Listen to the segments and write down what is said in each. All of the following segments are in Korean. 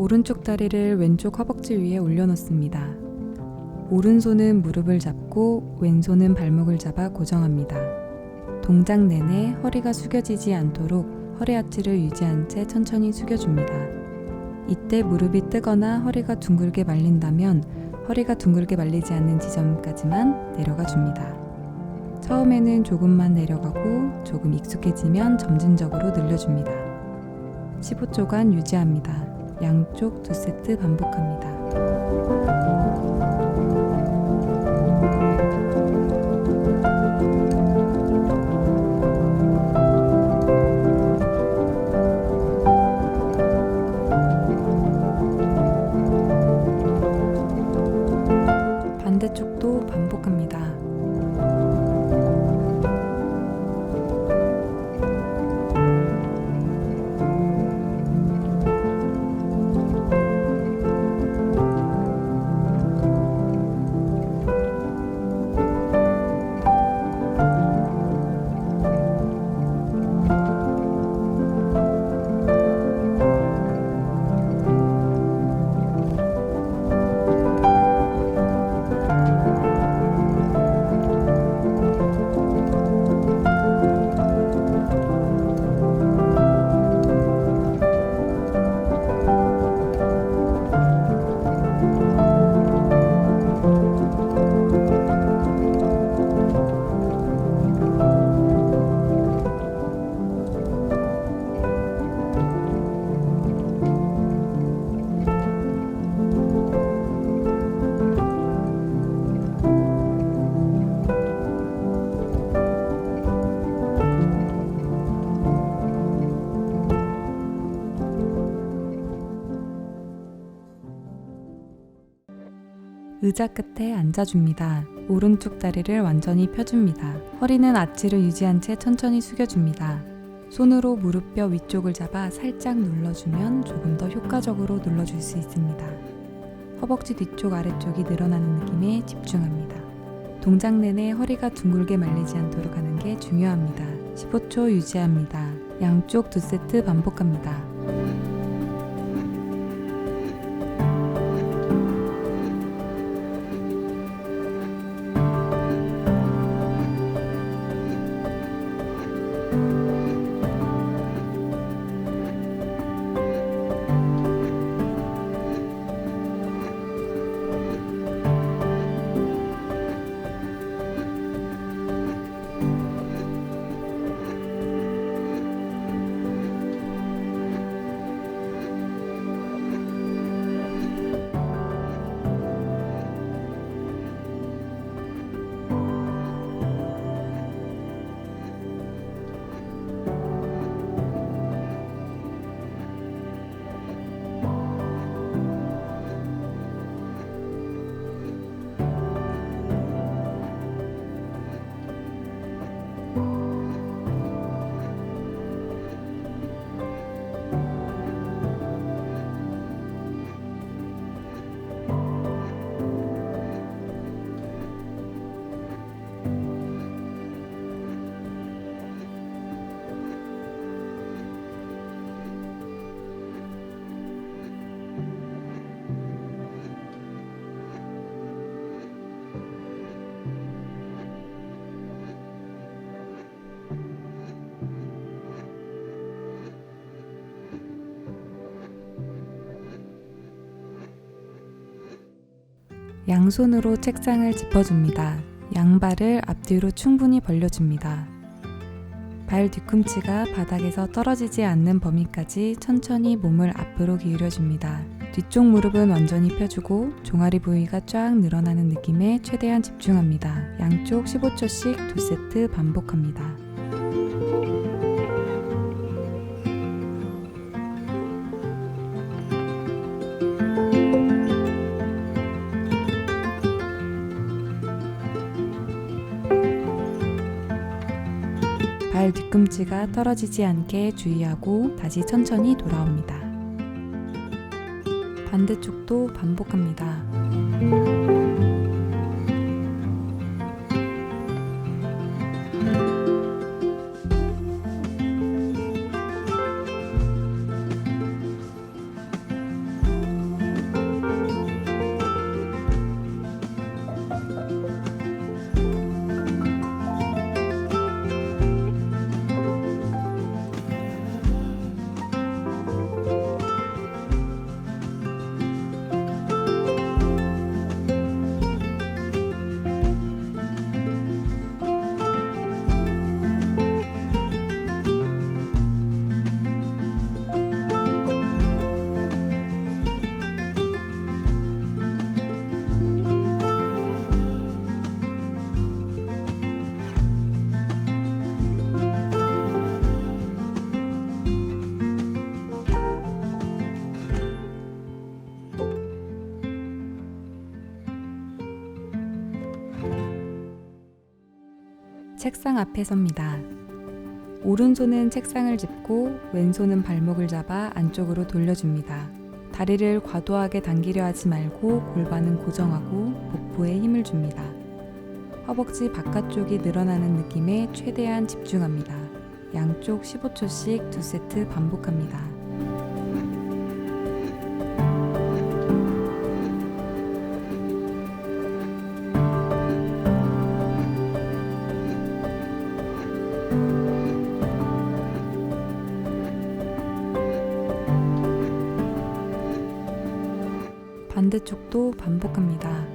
오른쪽 다리를 왼쪽 허벅지 위에 올려놓습니다. 오른손은 무릎을 잡고 왼손은 발목을 잡아 고정합니다. 동작 내내 허리가 숙여지지 않도록 허리 아치를 유지한 채 천천히 숙여줍니다. 이때 무릎이 뜨거나 허리가 둥글게 말린다면 허리가 둥글게 말리지 않는 지점까지만 내려가 줍니다. 처음에는 조금만 내려가고 조금 익숙해지면 점진적으로 늘려줍니다. 15초간 유지합니다. 양쪽 두 세트 반복합니다. 의자 끝에 앉아줍니다. 오른쪽 다리를 완전히 펴줍니다. 허리는 아치를 유지한 채 천천히 숙여줍니다. 손으로 무릎뼈 위쪽을 잡아 살짝 눌러주면 조금 더 효과적으로 눌러줄 수 있습니다. 허벅지 뒤쪽 아래쪽이 늘어나는 느낌에 집중합니다. 동작 내내 허리가 둥글게 말리지 않도록 하는 게 중요합니다. 15초 유지합니다. 양쪽 두 세트 반복합니다. 양손으로 책상을 짚어줍니다. 양발을 앞뒤로 충분히 벌려줍니다. 발 뒤꿈치가 바닥에서 떨어지지 않는 범위까지 천천히 몸을 앞으로 기울여줍니다. 뒤쪽 무릎은 완전히 펴주고 종아리 부위가 쫙 늘어나는 느낌에 최대한 집중합니다. 양쪽 15초씩 두 세트 반복합니다. 뒤꿈치가 떨어지지 않게 주의하고 다시 천천히 돌아옵니다. 반대쪽도 반복합니다. 책상 앞에 섭니다. 오른손은 책상을 짚고 왼손은 발목을 잡아 안쪽으로 돌려줍니다. 다리를 과도하게 당기려 하지 말고 골반은 고정하고 복부에 힘을 줍니다. 허벅지 바깥쪽이 늘어나는 느낌에 최대한 집중합니다. 양쪽 15초씩 두 세트 반복합니다. 반대쪽도 반복합니다.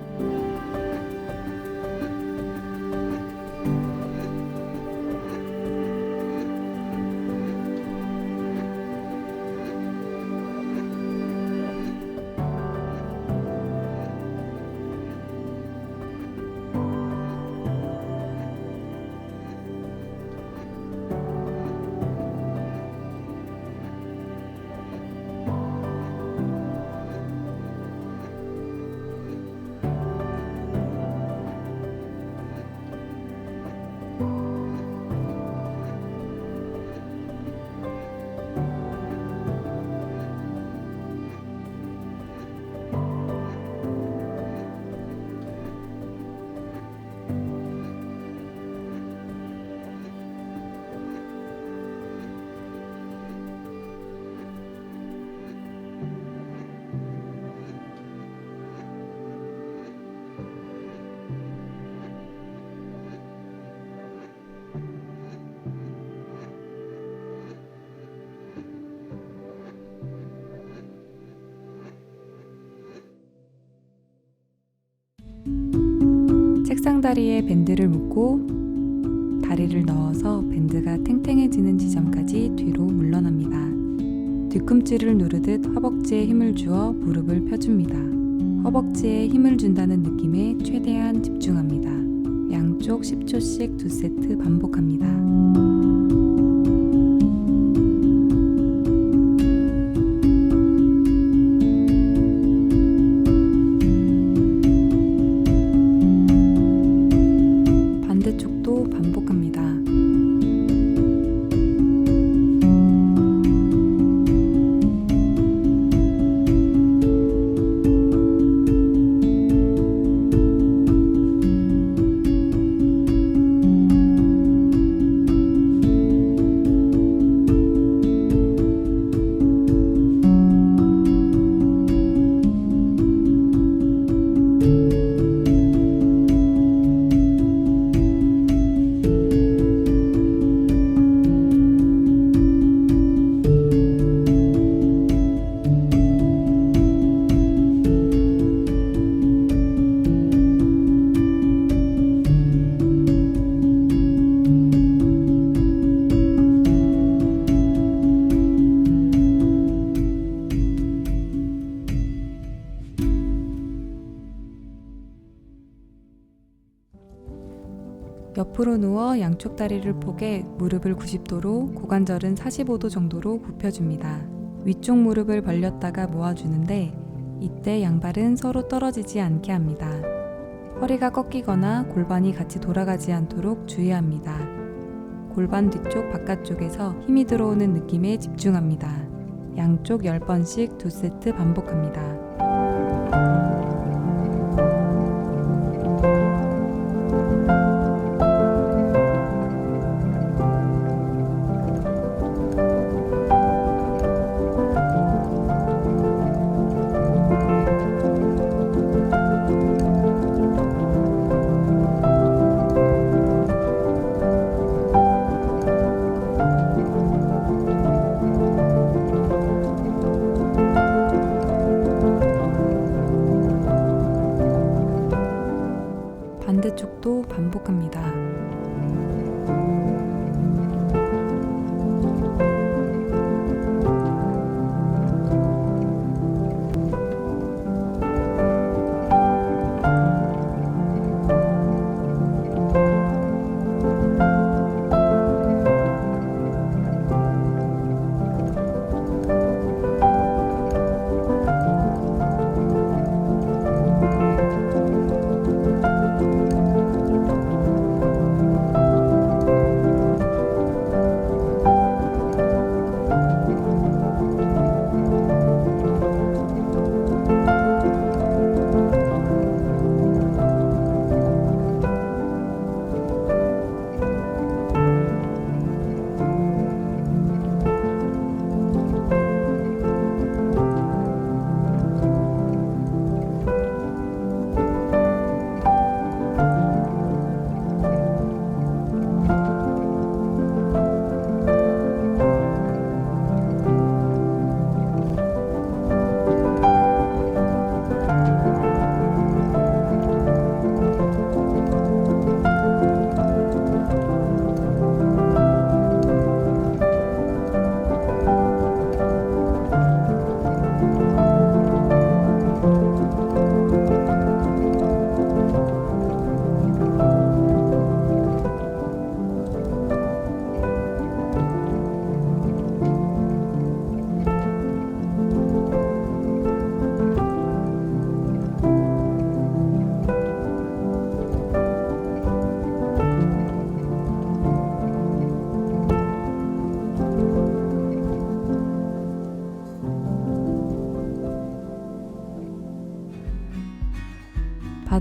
책상 다리에 밴드를 묶고 다리를 넣어서 밴드가 탱탱해지는 지점까지 뒤로 물러납니다. 뒤꿈치를 누르듯 허벅지에 힘을 주어 무릎을 펴줍니다. 허벅지에 힘을 준다는 느낌에 최대한 집중합니다. 양쪽 10초씩 두 세트 반복합니다. 양쪽 다리를 포개 무릎을 90도로 고관절은 45도 정도로 굽혀줍니다. 위쪽 무릎을 벌렸다가 모아주는데 이때 양발은 서로 떨어지지 않게 합니다. 허리가 꺾이거나 골반이 같이 돌아가지 않도록 주의합니다. 골반 뒤쪽 바깥쪽에서 힘이 들어오는 느낌에 집중합니다. 양쪽 10번씩 두 세트 반복합니다.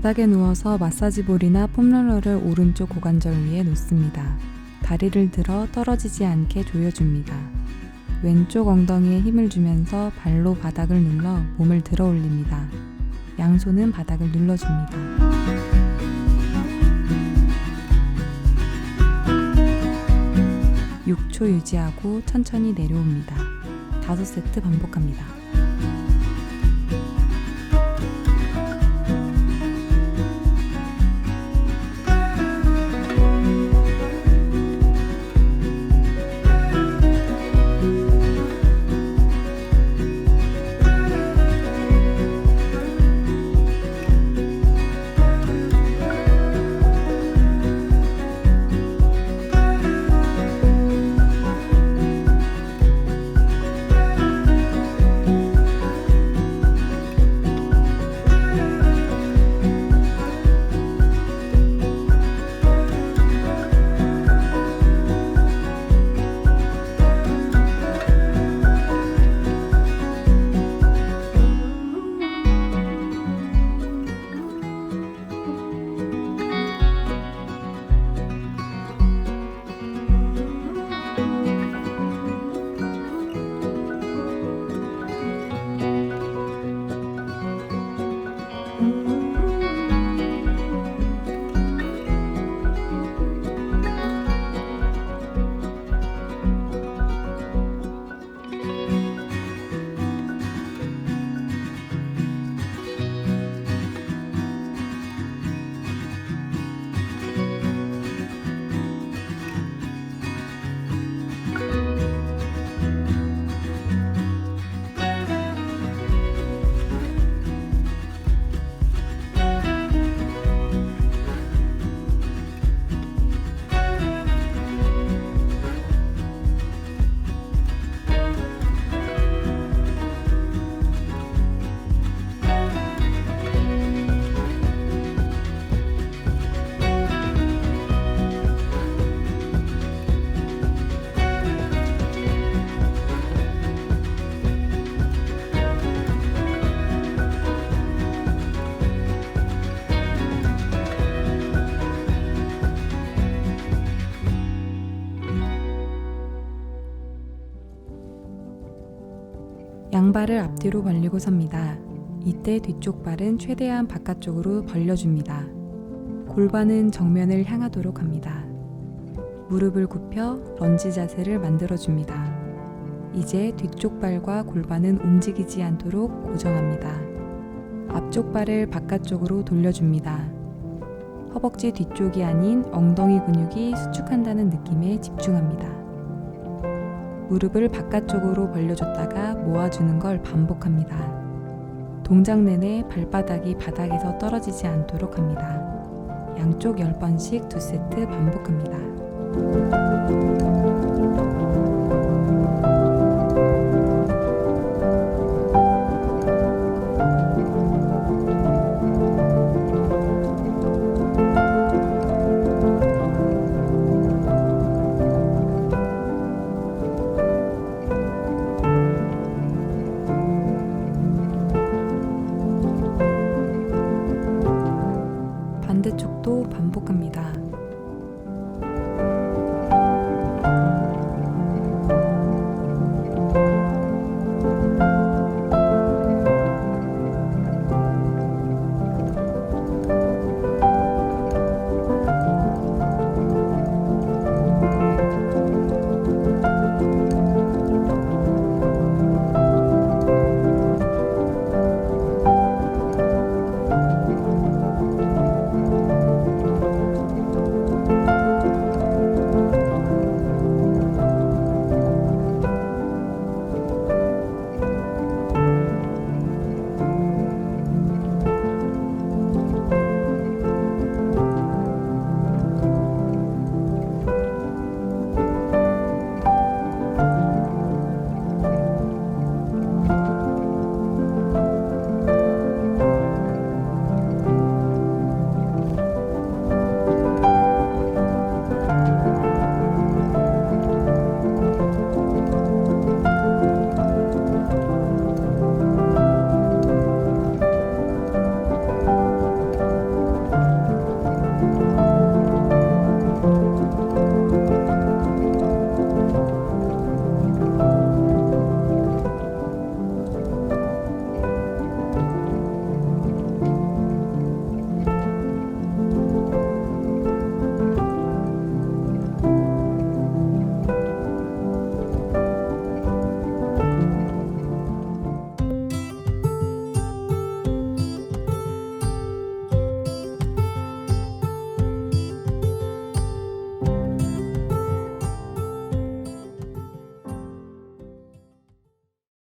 바닥에 누워서 마사지볼이나 폼롤러를 오른쪽 고관절 위에 놓습니다. 다리를 들어 떨어지지 않게 조여줍니다. 왼쪽 엉덩이에 힘을 주면서 발로 바닥을 눌러 몸을 들어 올립니다. 양손은 바닥을 눌러줍니다. 육초 유지하고 천천히 내려옵니다. 다섯 세트 반복합니다. 양발을 앞뒤로 벌리고 섭니다. 이때 뒤쪽 발은 최대한 바깥쪽으로 벌려줍니다. 골반은 정면을 향하도록 합니다. 무릎을 굽혀 런지 자세를 만들어줍니다. 이제 뒤쪽 발과 골반은 움직이지 않도록 고정합니다. 앞쪽 발을 바깥쪽으로 돌려줍니다. 허벅지 뒤쪽이 아닌 엉덩이 근육이 수축한다는 느낌에 집중합니다. 무릎을 바깥쪽으로 벌려줬다가 모아주는 걸 반복합니다. 동작 내내 발바닥이 바닥에서 떨어지지 않도록 합니다. 양쪽 10번씩 2세트 반복합니다.